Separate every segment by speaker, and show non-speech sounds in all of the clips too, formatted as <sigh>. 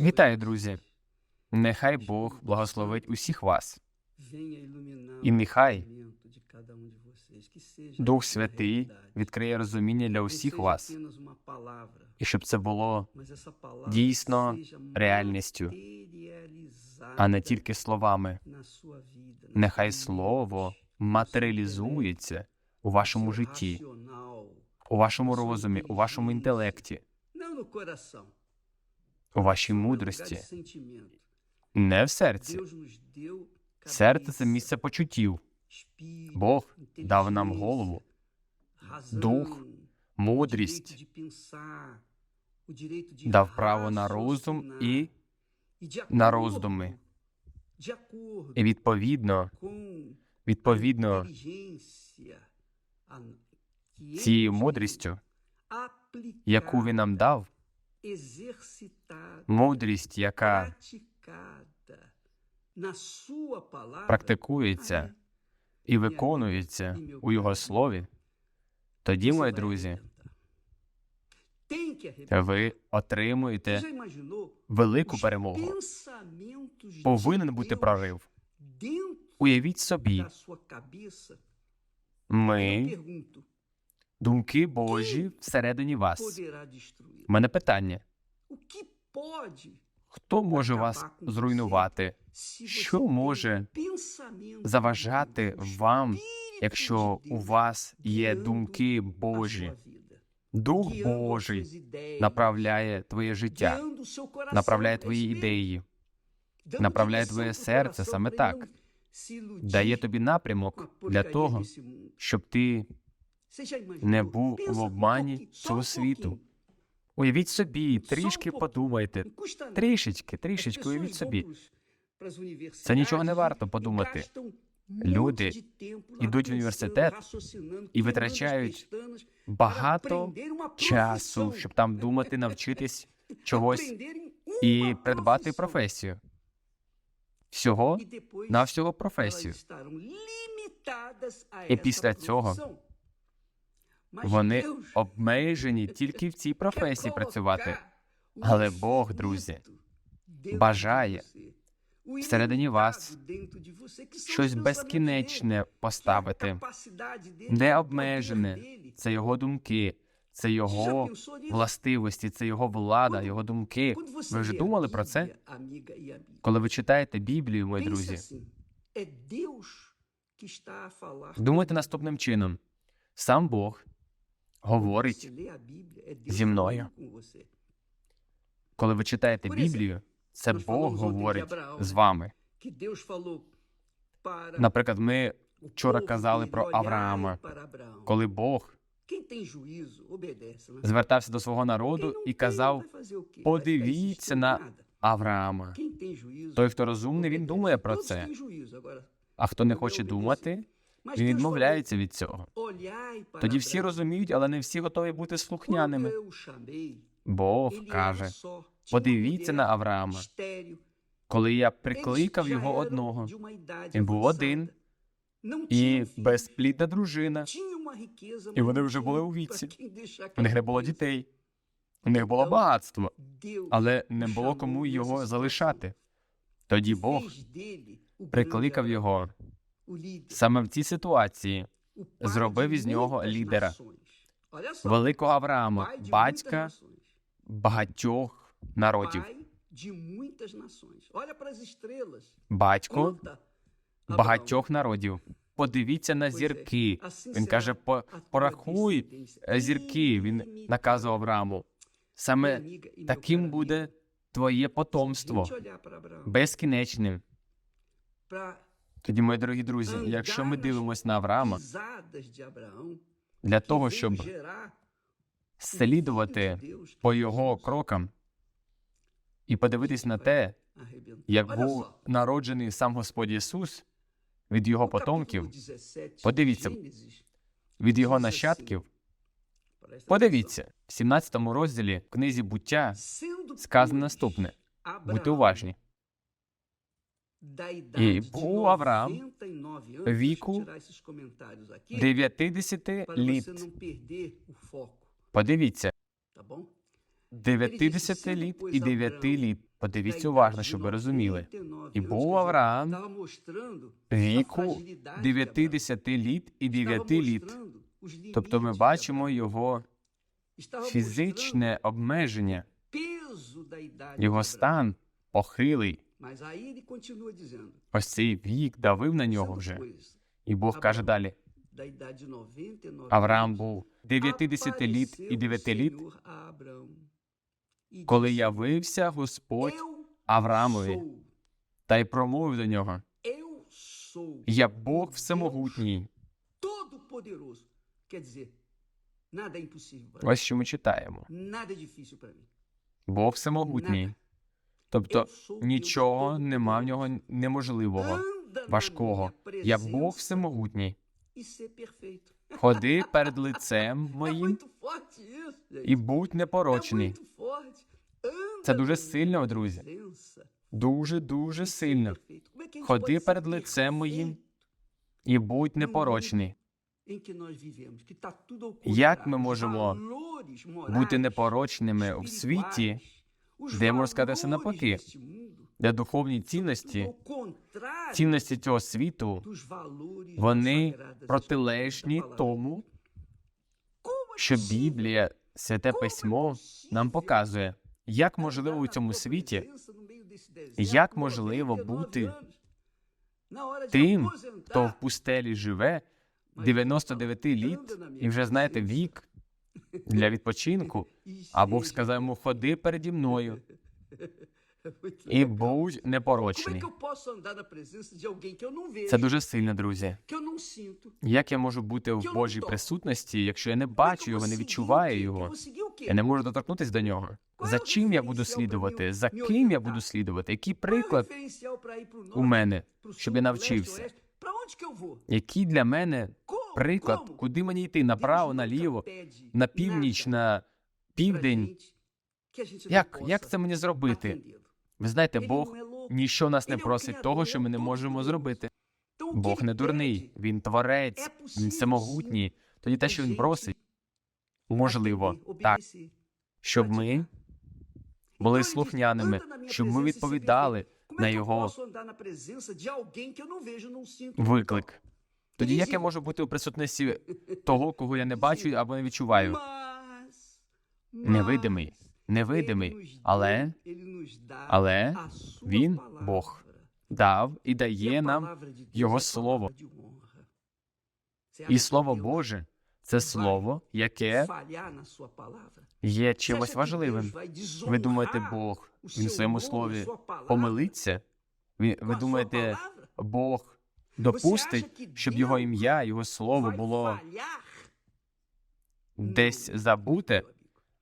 Speaker 1: Вітаю, друзі! Нехай Бог благословить усіх вас. І нехай
Speaker 2: um
Speaker 1: Дух Святий відкриє розуміння для усіх вас, і щоб це було дійсно реальністю, а не тільки словами. Нехай слово матеріалізується у вашому житті, у вашому розумі, у вашому інтелекті, у вашій мудрості, не в серці. Серце це місце почуттів. Бог дав нам голову, дух, мудрість, дав право на розум і
Speaker 2: E
Speaker 1: на роздуми. І відповідно, відповідно цією мудрістю, яку він нам дав, мудрість, яка практикується і виконується у його слові, тоді, мої друзі, ви отримуєте велику перемогу. Повинен бути прорив. Уявіть собі, ми думки Божі всередині вас. У мене питання: хто може вас зруйнувати? Що може заважати вам, якщо у вас є думки Божі? Дух Божий направляє твоє життя, направляє твої ідеї, направляє твоє серце саме так. дає тобі напрямок для того, щоб ти? Не був в
Speaker 2: um
Speaker 1: обмані цього
Speaker 2: um
Speaker 1: світу. Уявіть собі, трішки
Speaker 2: um
Speaker 1: подумайте, трішечки, трішечки, уявіть собі. Це нічого не
Speaker 2: e-
Speaker 1: варто
Speaker 2: e
Speaker 1: подумати. Люди ідуть в університет і витрачають Багато часу, щоб там думати, навчитись чогось і придбати професію. Всього
Speaker 2: E
Speaker 1: на всього професію. І після цього Вони обмежені тільки в цій професії працювати. Але Бог, друзі, бажає всередині вас щось безкінечне поставити,
Speaker 2: capacidade dele,
Speaker 1: не
Speaker 2: o poder
Speaker 1: обмежене.
Speaker 2: dele.
Speaker 1: Це його думки, це його властивості, це його влада, його думки. Ви вже думали про це? Коли ви читаєте Біблію, мої друзі,
Speaker 2: falar.
Speaker 1: думайте наступним чином: сам Бог говорить, зі мною. коли ви читаєте Біблію, це Бог говорить з вами. Наприклад, ми вчора казали про Авраама, коли Бог звертався до свого народу і казав: подивіться на. Авраама. Той, хто розумний, він думає про це. А хто не хоче думати, він відмовляється від цього. Тоді всі розуміють, але не всі готові бути слухняними. Бог каже: подивіться на Авраама. Коли я прикликав його одного, Він був один, і безплідна дружина. І вони вже були у віці. У них не було дітей, у них було багатство, але не було кому його залишати. Тоді Бог прикликав його саме в цій ситуації, зробив із нього лідера. великого Авраама, батька багатьох народів, батько багатьох народів. Подивіться на зірки. Він каже, «По-
Speaker 2: a tua
Speaker 1: порахуй е, зірки. Він наказував Аврааму. Саме таким буде твоє потомство, безкінечним. Тоді, мої дорогі друзі, якщо ми дивимося на Авраама, для того, щоб слідувати по його крокам і подивитись на те, як був народжений сам Господь Ісус від його потомків, подивіться, від його нащадків. Подивіться, в 17 розділі в книзі буття сказано наступне. Будьте уважні. І був Авраам віку
Speaker 2: deixa eu tirar esses comentários aqui,
Speaker 1: 90 літ. Подивіться, 90 літ і 9 літ. Подивіться уважно, щоб ви розуміли. І був Авраам віку 90 літ і 9 літ. Тобто ми бачимо його фізичне обмеження, його стан похилий. Ось цей вік давив на нього вже. І Бог каже далі:
Speaker 2: da idade 99
Speaker 1: Авраам був 90 літ і
Speaker 2: apareceu
Speaker 1: 9
Speaker 2: o
Speaker 1: літ,
Speaker 2: e
Speaker 1: коли явився Господь Авраамові та й промовив до нього: Я Бог всемогутній. Ось що ми читаємо. Бог всемогутній. Тобто нічого нема в нього неможливого, важкого. Я Бог всемогутній.
Speaker 2: e.
Speaker 1: Ходи перед лицем моїм і будь непорочний. Це дуже сильно, друзі. Дуже дуже
Speaker 2: e
Speaker 1: сильно. Ходи перед лицем моїм і будь непорочний. Як ми можемо Бути непорочними в світі, де можна сказати все навпаки, де духовні цінності, цінності цього світу, вони протилежні тому, що? Біблія, святе письмо, нам показує, як можливо у цьому світі Як можливо бути тим, хто в пустелі живе 99 літ, і вже знаєте вік для відпочинку, а Бог сказав йому: ходи переді мною і будь непорочний. Це дуже сильно, друзі. Як я можу бути в Божій присутності, якщо я не бачу його, не відчуваю його? Я не можу доторкнутися до нього. За чим я буду слідувати? За ким я буду слідувати? Який приклад у мене, щоб я навчився? Який для мене приклад, куди мені йти? Направо, наліво, на північ, на південь? Як, як це мені зробити? Ви знаєте, Бог ніщо нас не просить того, що ми не можемо зробити. Бог не дурний, він творець, він всемогутній. Тоді те, що він просить, можливо, так, щоб ми були слухняними, щоб ми відповідали на його виклик. Тоді як я можу бути у присутності того, кого я не бачу або не відчуваю? Невидимий, невидимий, але, але він, Бог, дав і дає нам Його Слово. І Слово Боже це слово, яке є чимось важливим. Ви думаєте, Бог він в своєму слові помилиться? Ви, ви думаєте, Бог допустить, щоб його ім'я, його слово було десь забуте?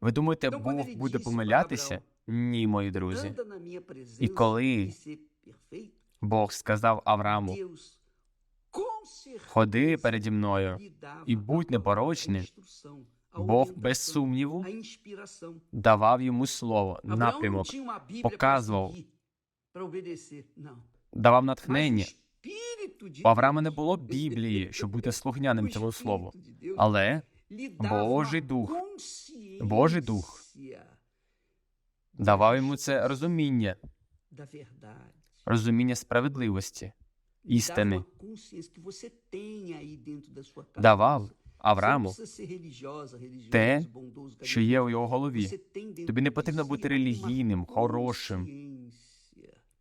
Speaker 1: Ви думаєте, Бог буде помилятися? Ні, мої друзі.
Speaker 2: І коли
Speaker 1: Бог сказав Аврааму:
Speaker 2: ходи переді мною
Speaker 1: і будь непорочним, Бог без сумніву давав йому слово, напрямок, показував, давав натхнення. У Авраама не було Біблії, <laughs> щоб бути слухняним цьому слову. Але Божий Дух, Божий Дух давав йому це розуміння, розуміння справедливості, істини. Давав Аврааму те, що є у його голові. Тобі не потрібно бути релігійним, хорошим.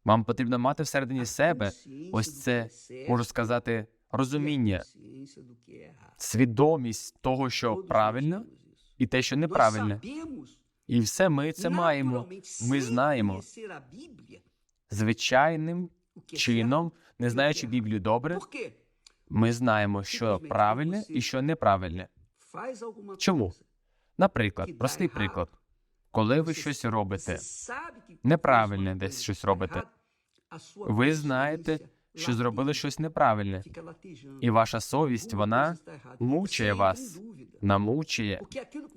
Speaker 1: Вам потрібно мати всередині себе ось це, можу сказати, розуміння, свідомість того, що правильно, і те, що неправильно. І все ми це маємо. Ми знаємо звичайним чином, не знаючи Біблію добре, ми знаємо, що правильне і що неправильне. Чому? Наприклад, простий приклад. Коли ви щось робите, неправильне десь щось робите, ви знаєте, що зробили щось неправильне, і ваша совість, вона мучає вас, намучує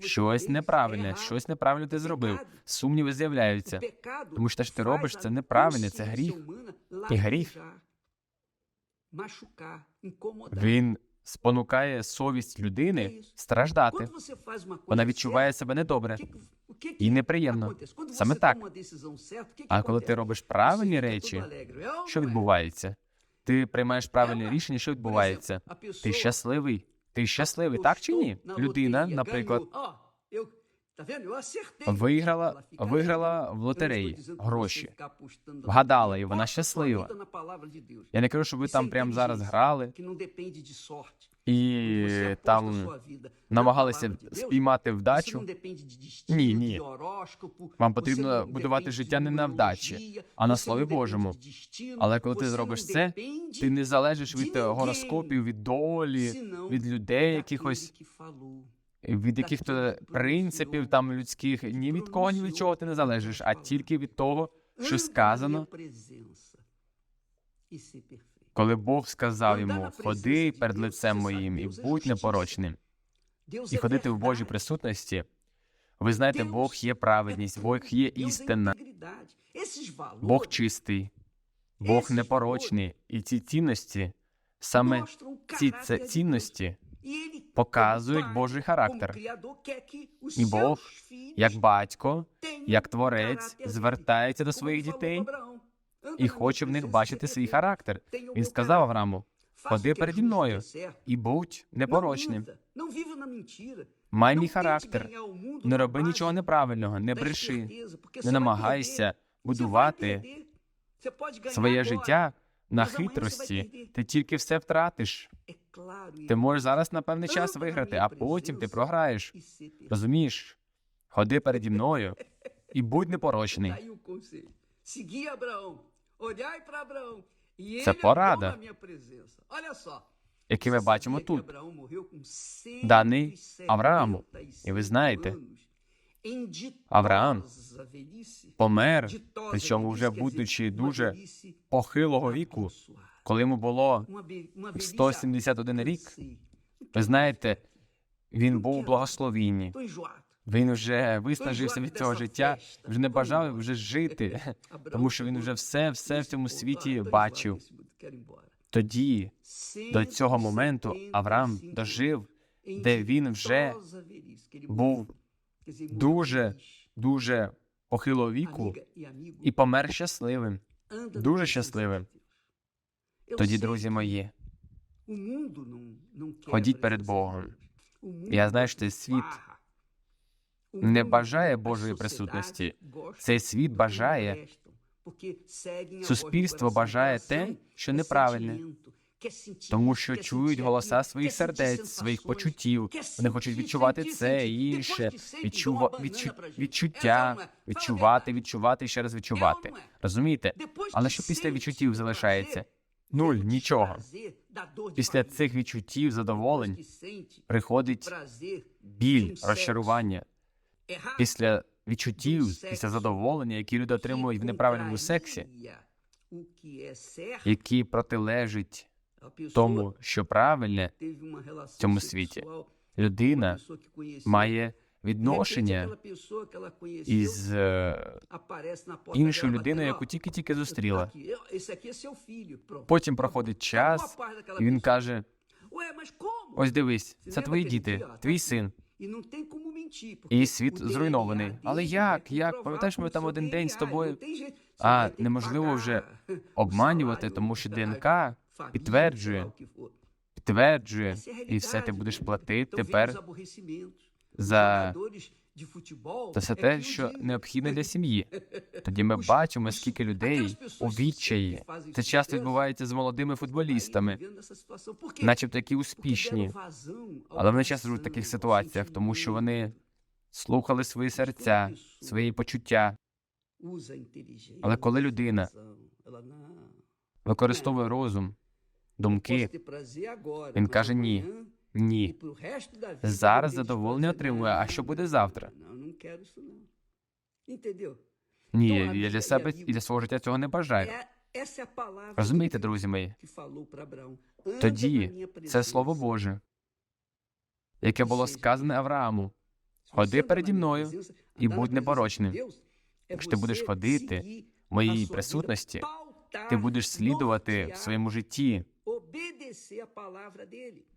Speaker 1: щось неправильне, щось неправильне ти зробив. Сумніви з'являються. Тому що те, що ти робиш, це неправильне, це гріх. І гріх. Він спонукає совість людини страждати. Вона відчуває себе недобре. Їй неприємно. Саме так. А коли ти робиш правильні речі, що відбувається? Ти приймаєш правильне рішення, що відбувається? Ти щасливий. Ти щасливий, так чи ні? Людина, наприклад, виграла, виграла в лотереї гроші, вгадала, і вона щаслива. Я не кажу, що ви там прямо зараз грали і там намагалися спіймати вдачу. Ні, ні. Вам потрібно будувати життя не на вдачі, а на Слові Божому. Але коли ти зробиш це, ти не залежиш від е, гороскопів, від долі, від людей якихось, від яких-то принципів там людських. Ні від кого, ні від чого ти не залежиш, а тільки від того, що сказано, коли Бог сказав йому: ходи перед лицем моїм і будь непорочним. І ходити в Божій присутності. Ви знаєте, Бог є праведність, Бог є істина, Бог чистий, Бог непорочний. І ці цінності, саме ці цінності показують Божий характер. І Бог, як батько, як творець, звертається до своїх дітей і хоче в них бачити свій характер. Він сказав Аврааму: ходи переді мною і будь непорочним. Май мій характер, не роби нічого неправильного, не бреши, не намагайся будувати своє життя на хитрості. Ти тільки все втратиш. Ти можеш зараз на певний час виграти, а потім ти програєш. Розумієш? Ходи переді мною і будь непорочний.
Speaker 2: Це порада,
Speaker 1: Який ми бачимо тут, даний Аврааму. І ви знаєте, Авраам помер, причому вже будучи дуже похилого віку, коли йому було 171 рік. Ви знаєте, він був у благословінні. Він вже виснажився від цього життя, вже не бажав вже жити, <laughs> тому що він вже все, все в цьому світі бачив. Тоді, до цього моменту, Авраам дожив, де він вже був дуже, дуже похилого віку і помер щасливим, дуже щасливим. Тоді, друзі мої, ходіть перед Богом. Я знаю, що цей світ не бажає Божої присутності. Цей світ бажає, суспільство бажає те, що неправильне, тому що чують голоса своїх сердець, своїх почуттів. Вони хочуть відчувати це і інше, відчува... відчу... відчуття, відчувати, відчувати і ще раз відчувати. Розумієте? Але що після відчуттів залишається? Нуль, нічого. Після цих відчуттів, задоволень приходить біль, розчарування. Після відчуттів, після задоволення, які люди отримують в неправильному сексі, які протилежать тому, що правильне
Speaker 2: в
Speaker 1: цьому світі. людина має відношення із е, іншою людиною, яку тільки-тільки зустріла. Потім проходить час, і він каже: Ось дивись, це твої діти, твій син. І світ зруйнований. Але як? Як? Пам'ятаєш, ми там один день з тобою. А неможливо вже <laughs> обманювати, тому що ДНК підтверджує, підтверджує, і все ти будеш платити тепер за, за все те, що необхідне для сім'ї. Тоді ми бачимо, скільки людей у відчаї. Це часто відбувається з молодими футболістами, начебто які успішні. Але вони часто живуть в таких ситуаціях, тому що вони слухали свої серця, свої почуття.
Speaker 2: Але коли людина
Speaker 1: Використовує розум, думки,
Speaker 2: він каже ні.
Speaker 1: Ні. Зараз задоволення отримує. А що буде завтра? Ні, я для себе і для свого життя цього не бажаю.
Speaker 2: Розумієте, друзі мої?
Speaker 1: Тоді це слово Боже, яке було сказане Аврааму. Ходи переді мною і будь непорочним. Якщо ти будеш ходити в моїй присутності, ти будеш слідувати в своєму житті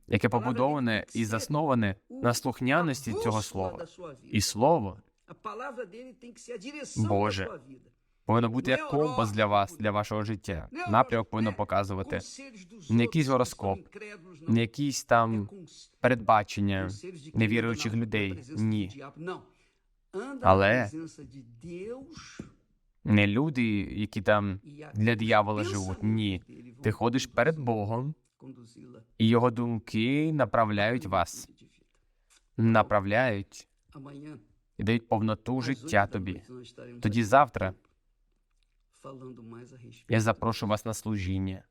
Speaker 1: яке побудоване і засноване на слухняності цього слова. І слово Боже. повинно бути як компас для вас, для вашого життя. Напрямок повинно показувати. Не якийсь гороскоп. Не якісь там передбачення невіруючих людей. Ні. Але- Не люди, які там для диявола живуть. Ні. Ти ходиш перед Богом, і його думки направляють вас, направляють і дають повноту життя тобі. Тоді завтра я запрошу вас на служіння.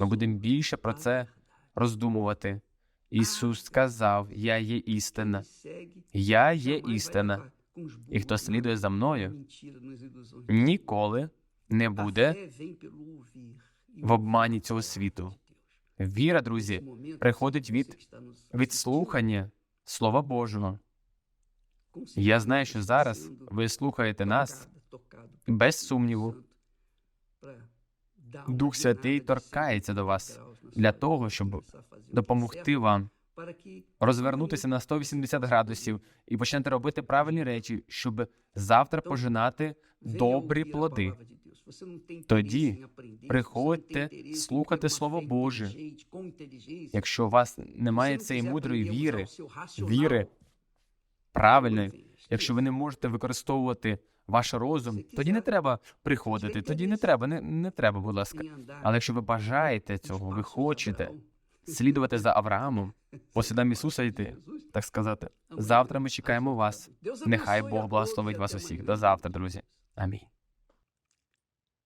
Speaker 1: Ми будемо більше про це роздумувати. Ісус сказав: Я є істина, я є істина, і хто слідує за мною, ніколи не буде
Speaker 2: e
Speaker 1: в обмані цього світу. Віра, друзі, приходить від- від слухання Слова Божого. Я знаю, що зараз ви слухаєте нас, без сумніву. Дух Святий торкається до
Speaker 2: 180
Speaker 1: вас для того, щоб допомогти вам розвернутися на 180 градусів і почнете робити правильні речі, щоб завтра пожинати добрі плоди. Тоді приходьте слухати Слово Боже. Якщо у вас немає цієї мудрої віри, віри правильної, якщо ви не можете використовувати ваш розум, тоді не треба приходити, тоді не треба, не, не треба, будь ласка. Але якщо ви бажаєте цього, ви хочете слідувати за Авраамом, по слідам Ісуса йти, так сказати. Завтра ми чекаємо вас. Нехай Бог благословить вас усіх. До завтра, друзі. Амінь.